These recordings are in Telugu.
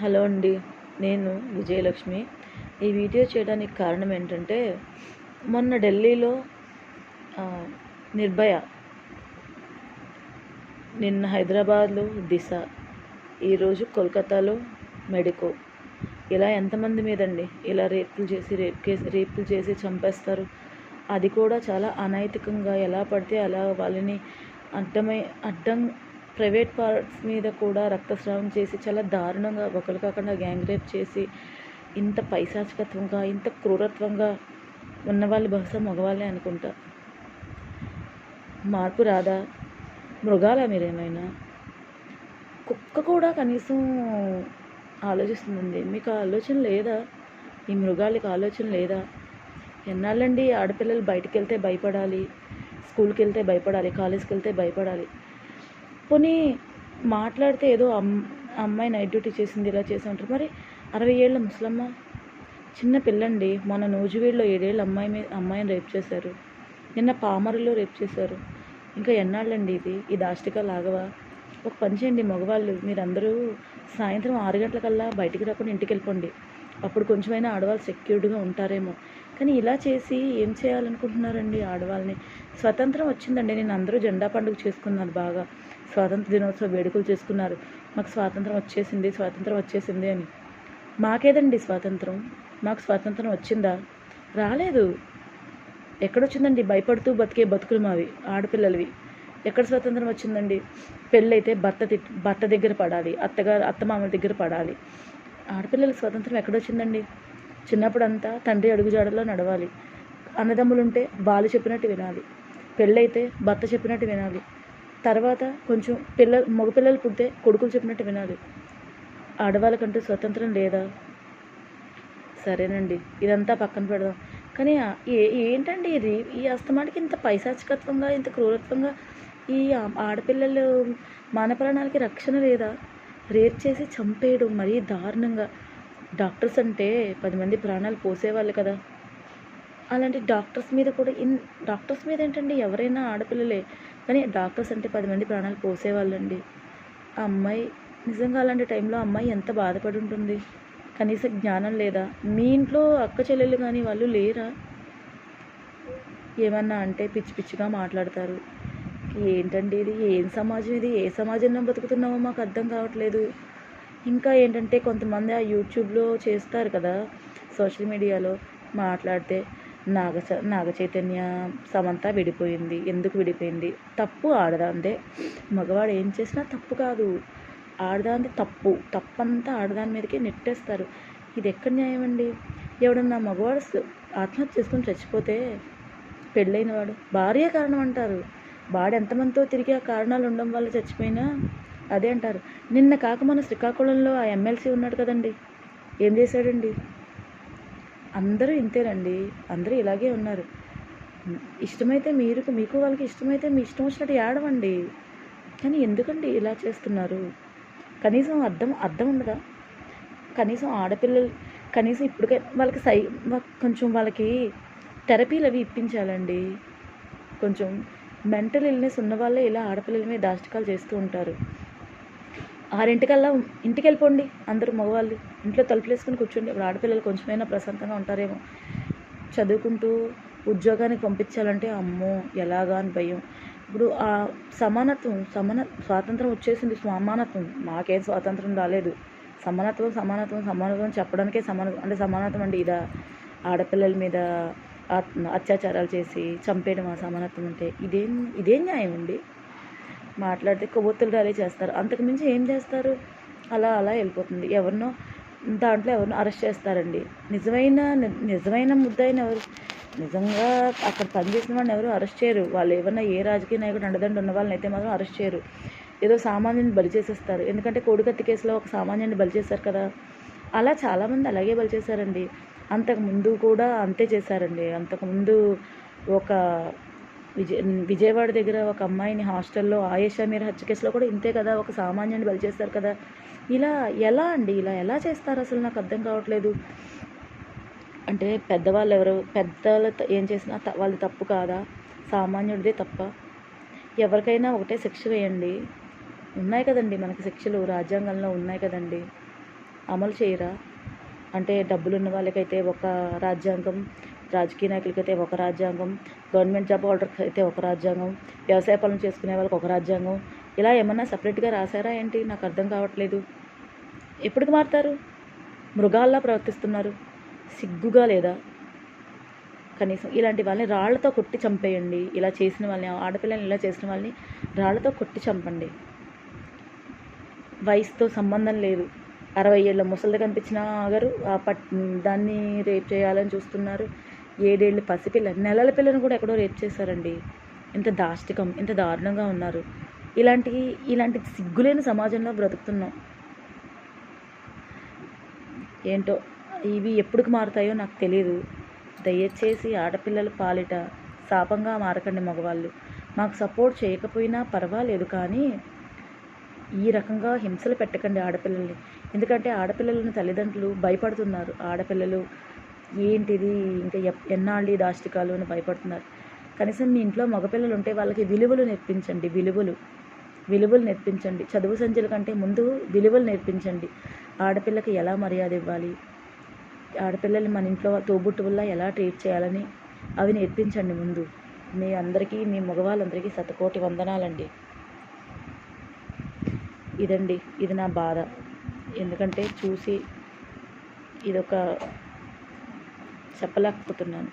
హలో అండి నేను విజయలక్ష్మి. ఈ వీడియో చేయడానికి కారణం ఏంటంటే మొన్న ఢిల్లీలో నిర్భయ నిన్న హైదరాబాద్లో దిశ ఈరోజు కోల్కతాలో మెడికో. ఇలా ఎంతమంది మీదండి ఇలా రేపులు చేసి రేప్ కేసు రేపులు చేసి చంపేస్తారు. అది కూడా చాలా అనైతికంగా ఎలా పడితే అలా వాళ్ళని అడ్డమై అడ్డం ప్రైవేట్ పార్ట్స్ మీద కూడా రక్తస్రావం చేసి చాలా దారుణంగా ఒకరు కాకుండా గ్యాంగ్ రేప్ చేసి ఇంత పైశాచికత్వంగా ఇంత క్రూరత్వంగా ఉన్నవాళ్ళు బహుశా మగవాళ్ళే అనుకుంటా. మార్పు రాదా? మృగాలా మీరేమైనా? కుక్క కూడా కనీసం ఆలోచిస్తుందండి. మీకు ఆలోచన లేదా? ఈ మృగాలకి ఆలోచన లేదా? ఎన్నాళ్ళండి ఆడపిల్లలు బయటికి వెళ్తే భయపడాలి స్కూల్కి వెళ్తే భయపడాలి కాలేజ్కి వెళ్తే భయపడాలి? పోనీ మాట్లాడితే ఏదో అమ్ అమ్మాయి నైట్ డ్యూటీ చేసింది ఇలా చేసి ఉంటారు. మరి అరవై ఏళ్ళ ముసలమ్మ చిన్న పిల్లండి. మన నూజివీడులో ఏడేళ్ళ అమ్మాయి మీద అమ్మాయిని రేప్ చేశారు. నిన్న పామరులో రేప్ చేశారు. ఇంకా ఎన్నాళ్ళండి ఇది? ఈ దాష్టిక లాగవా ఒక పని చేయండి మగవాళ్ళు. మీరందరూ సాయంత్రం ఆరు గంటలకల్లా బయటికి రాకుండా ఇంటికి వెళ్ళిపోండి. అప్పుడు కొంచెమైనా ఆడవాళ్ళు సెక్యూర్డ్గా ఉంటారేమో. కానీ ఇలా చేసి ఏం చేయాలనుకుంటున్నారండి ఆడవాళ్ళని? స్వతంత్రం వచ్చిందండి. నేను అందరూ జెండా పండుగ చేసుకున్నారు బాగా. స్వాతంత్ర దినోత్సవ వేడుకలు చేసుకున్నారు. మాకు స్వాతంత్రం వచ్చేసింది స్వాతంత్రం వచ్చేసింది అని. మాకేదండి స్వాతంత్రం? మాకు స్వాతంత్రం వచ్చిందా? రాలేదు. ఎక్కడొచ్చిందండి? భయపడుతూ బతికే బతుకులు మావి ఆడపిల్లలవి. ఎక్కడ స్వాతంత్రం వచ్చిందండి? పెళ్ళైతే భర్త భర్త దగ్గర పడాలి అత్తగారు అత్తమామల దగ్గర పడాలి. ఆడపిల్లలకి స్వాతంత్రం ఎక్కడొచ్చిందండి? చిన్నప్పుడు అంతా తండ్రి అడుగుజాడలో నడవాలి. అన్నదమ్ములు ఉంటే బాలు చెప్పినట్టు వినాలి. పెళ్ళైతే భర్త చెప్పినట్టు వినాలి. తర్వాత కొంచెం పిల్ల మగపిల్లలు పుడితే కొడుకులు చెప్పినట్టు వినాలి. ఆడవాళ్ళకంటూ స్వతంత్రం లేదా? సరేనండి ఇదంతా పక్కన పెడదాం. కానీ ఏ ఏంటండి ఇది? ఈ అస్తమానికి ఇంత పైశాచికత్వంగా ఇంత క్రూరత్వంగా ఈ ఆడపిల్లలు మాన ప్రాణాలకి రక్షణ లేదా? రేప్ చేసి చంపేయడం మరీ దారుణంగా. డాక్టర్స్ అంటే పది మంది ప్రాణాలు పోసేవాళ్ళు కదా. అలాంటి డాక్టర్స్ మీద కూడా ఇన్ డాక్టర్స్ మీద ఏంటండి ఎవరైనా ఆడపిల్లలే? కానీ డాక్టర్స్ అంటే పది మంది ప్రాణాలు పోసేవాళ్ళండి. ఆ అమ్మాయి నిజంగా అలాంటి టైంలో అమ్మాయి ఎంత బాధపడి ఉంటుంది? కనీస జ్ఞానం లేదా? మీ ఇంట్లో అక్క చెల్లెలు కానీ వాళ్ళు లేరా? ఏమన్నా అంటే పిచ్చి పిచ్చిగా మాట్లాడతారు. ఏంటండి ఇది? ఏం సమాజం ఇది? ఏ సమాజంలో బతుకుతున్నామో మాకు అర్థం కావట్లేదు. ఇంకా ఏంటంటే కొంతమంది ఆ యూట్యూబ్లో చేస్తారు కదా సోషల్ మీడియాలో మాట్లాడితే నాగ చ- నాగ చైతన్య సమంత విడిపోయింది. ఎందుకు విడిపోయింది? తప్పు ఆడదాందే. మగవాడు ఏం చేసినా తప్పు కాదు. ఆడదాంది తప్పు. తప్పంతా ఆడదాని మీదకే నెట్టేస్తారు. ఇది ఎక్కడ న్యాయం అండి ఎవడన్నా మగవాడు ఆత్మహత్య చేసుకొని చచ్చిపోతే పెళ్ళైన వాడు భార్య కారణం అంటారు. వాడు ఎంతమందితో తిరిగి ఆ కారణాలు ఉండడం వల్ల చచ్చిపోయినా అదే అంటారు. నిన్న కాక మన శ్రీకాకుళంలో ఆ ఎమ్మెల్సీ ఉన్నాడు కదండి. ఏం చేశాడండి? అందరూ ఇంతేనండి. అందరూ ఇలాగే ఉన్నారు. ఇష్టమైతే మీరు మీకు వాళ్ళకి ఇష్టమైతే మీ ఇష్టం వచ్చినట్టు ఏడవండి. కానీ ఎందుకండి ఇలా చేస్తున్నారు? కనీసం అర్థం అర్థం ఉండదా? కనీసం ఆడపిల్లలు కనీసం ఇప్పటికే వాళ్ళకి సై కొంచెం వాళ్ళకి థెరపీలు అవి ఇప్పించాలండి. కొంచెం మెంటల్ ఇల్నెస్ ఉన్న వాళ్ళే ఇలా ఆడపిల్లల మీద దాష్టకాలు చేస్తూ ఉంటారు. ఆరింటికల్లా ఇంటికి వెళ్ళిపోండి అందరూ మగవాళ్ళు. ఇంట్లో తలుపులు వేసుకుని కూర్చోండి. ఇప్పుడు ఆడపిల్లలు కొంచెమైనా ప్రశాంతంగా ఉంటారేమో. చదువుకుంటూ ఉద్యోగానికి పంపించాలంటే అమ్మో ఎలాగా అని భయం. ఇప్పుడు ఆ సమానత్వం సమాన స్వాతంత్రం వచ్చేసింది సమానత్వం. మాకేం స్వాతంత్రం రాలేదు. సమానత్వం సమానత్వం సమానత్వం చెప్పడానికే సమానత్వం అంటే సమానత్వం అంటే ఇదా. ఆడపిల్లల మీద అత్యాచారాలు చేసి చంపేయడం ఆ సమానత్వం అంటే ఇదేం ఇదేం న్యాయం అండి? మాట్లాడితే కొవ్వొత్తులు ర్యాలీ చేస్తారు. అంతకుమించి ఏం చేస్తారు? అలా అలా వెళ్ళిపోతుంది. ఎవరినో దాంట్లో ఎవరినో అరెస్ట్ చేస్తారండి. నిజమైన నిజమైన ముద్దైన ఎవరు? నిజంగా అక్కడ పనిచేసిన వాళ్ళని ఎవరు అరెస్ట్ చేయరు. వాళ్ళు ఏమన్నా ఏ రాజకీయ నాయకుడు అండదండ ఉన్న వాళ్ళని అయితే మాత్రం అరెస్ట్ చేయరు. ఏదో సామాన్యుని బలి చేసేస్తారు. ఎందుకంటే కోడికత్తి కేసులో ఒక సామాన్యుని బలి చేశారు కదా. అలా చాలామంది అలాగే బలి చేశారండి. అంతకు ముందు కూడా అంతే చేశారండి. అంతకుముందు ఒక విజయ విజయవాడ దగ్గర ఒక అమ్మాయిని హాస్టల్లో ఆయేషా మీర్ హత్య కేసులో కూడా ఇంతే కదా ఒక సామాన్యుని బలి చేస్తారు కదా. ఇలా ఎలా అండి? ఇలా ఎలా చేస్తారు? అసలు నాకు అర్థం కావట్లేదు. అంటే పెద్దవాళ్ళు ఎవరు? పెద్దలు ఏం చేసినా త- తప్పు కాదా? సామాన్యుడిదే తప్ప. ఎవరికైనా ఒకటే శిక్ష వేయండి. ఉన్నాయి కదండి మనకి శిక్షలు రాజ్యాంగంలో ఉన్నాయి కదండి. అమలు చేయరా? అంటే డబ్బులున్న వాళ్ళకైతే ఒక రాజ్యాంగం రాజకీయ నాయకులకైతే ఒక రాజ్యాంగం గవర్నమెంట్ జాబ్ హోల్డర్కి అయితే ఒక రాజ్యాంగం వ్యవసాయ పనులు చేసుకునే వాళ్ళకి ఒక రాజ్యాంగం. ఇలా ఏమన్నా సపరేట్గా రాశారా ఏంటి? నాకు అర్థం కావట్లేదు. ఎప్పటికి మారుతారు? మృగాల్లా ప్రవర్తిస్తున్నారు. సిగ్గుగా లేదా? కనీసం ఇలాంటి వాళ్ళని రాళ్ళతో కొట్టి చంపేయండి. ఇలా చేసిన వాళ్ళని ఆడపిల్లని ఇలా చేసిన వాళ్ళని రాళ్ళతో కొట్టి చంపండి. వయసుతో సంబంధం లేదు. అరవై ఏళ్ళ ముసలిది కనిపించిన గారు ఆ పట్ దాన్ని రేప్ చేయాలని చూస్తున్నారు. ఏడేళ్ళు పసిపిల్ల నెలల పిల్లను కూడా ఎక్కడో రేప్ చేశారండి. ఇంత దాష్టికం ఇంత దారుణంగా ఉన్నారు. ఇలాంటి ఇలాంటి సిగ్గులేని సమాజంలో బ్రతుకుతున్నాం. ఏంటో ఇవి ఎప్పటికి మారుతాయో నాకు తెలియదు దయచేసి ఆడపిల్లల పాలిట శాపంగా మారకండి మగవాళ్ళు. మాకు సపోర్ట్ చేయకపోయినా పర్వాలేదు కానీ ఈ రకంగా హింసలు పెట్టకండి ఆడపిల్లల్ని. ఎందుకంటే ఆడపిల్లలను తల్లిదండ్రులు భయపడుతున్నారు. ఆడపిల్లలు ఏంటిది? ఇంకా ఎన్నాళ్ళు ఈ దాష్టికాలు అని భయపడుతున్నారు. కనీసం మీ ఇంట్లో మగపిల్లలు ఉంటే వాళ్ళకి విలువలు నేర్పించండి విలువలు. విలువలు నేర్పించండి. చదువు సంచుల కంటే ముందు విలువలు నేర్పించండి. ఆడపిల్లకి ఎలా మర్యాద ఇవ్వాలి? ఆడపిల్లల్ని మన ఇంట్లో తోబుట్టువుల్లా ఎలా ట్రీట్ చేయాలని అవి నేర్పించండి ముందు. మీ అందరికీ మీ మగవాళ్ళందరికీ శతకోటి వందనాలండి. ఇదండి ఇది నా బాధ. ఎందుకంటే చూసి ఇదొక చెప్పలేకపోతున్నాను.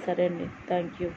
సరే అండి. Thank you